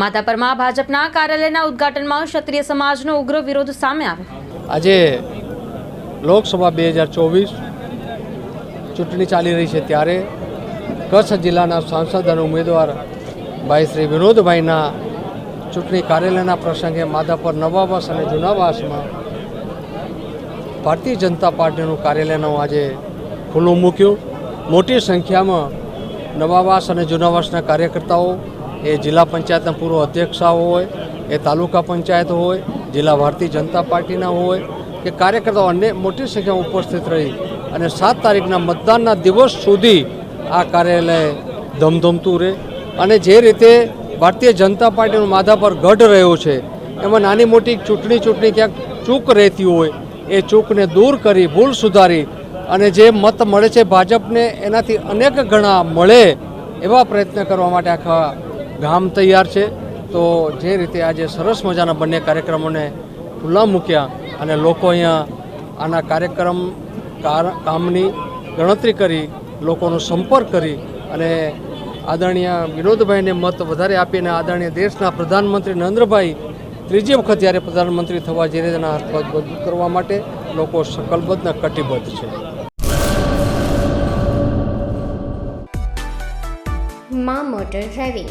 માધાપરમાં ભાજપના કાર્યાલયના ઉદ્ઘાટનમાં ક્ષત્રિય સમાજનો ઉગ્ર વિરોધ સામે આવ્યો. આજે લોકસભા બે હજાર ચોવીસ ચૂંટણી ચાલી રહી છે ત્યારે કચ્છ જિલ્લાના સાંસદ અને ઉમેદવાર ભાઈ શ્રી વિનોદભાઈના ચૂંટણી કાર્યાલયના પ્રસંગે માધાપર નવાવાસ અને જૂનાવાસમાં ભારતીય જનતા પાર્ટીનું કાર્યાલયનું આજે ખુલ્લું મૂક્યું. મોટી સંખ્યામાં નવાવાસ અને જૂનાવાસના કાર્યકર્તાઓ એ જિલ્લા પંચાયતના પૂર્વ અધ્યક્ષાઓ હોય, એ તાલુકા પંચાયત હોય, જિલ્લા ભારતીય જનતા પાર્ટીના હોય, કે કાર્યકર્તાઓ અન્ય મોટી સંખ્યામાં ઉપસ્થિત રહી અને સાત તારીખના મતદાનના દિવસ સુધી આ કાર્યાલય ધમધમતું રહે. અને જે રીતે ભારતીય જનતા પાર્ટીનું માથા પર ગઢ રહ્યો છે, એમાં નાની મોટી ચૂંટણી ચૂંટણી ક્યાંક ચૂક રહેતી હોય, એ ચૂકને દૂર કરી, ભૂલ સુધારી અને જે મત મળે છે ભાજપને, એનાથી અનેક ગણા મળે એવા પ્રયત્ન કરવા માટે આખા ગામ તૈયાર છે. તો જે રીતે આજે સરસ મજાના બંને કાર્યક્રમોને ખુલ્લા મૂક્યા અને લોકો અહીંયા આના કાર્યક્રમ કાર- કામની ગણતરી કરી, લોકોનો સંપર્ક કરી અને આદરણીય વિનોદભાઈને મત વધારે આપીને આદરણીય દેશના પ્રધાનમંત્રી નરેન્દ્રભાઈ ત્રીજી વખત જ્યારે પ્રધાનમંત્રી થવા જઈ રહ્યા તેના હાથ કરવા માટે લોકો સંકલ્પબદ્ધ કટિબદ્ધ છે. મા motor driving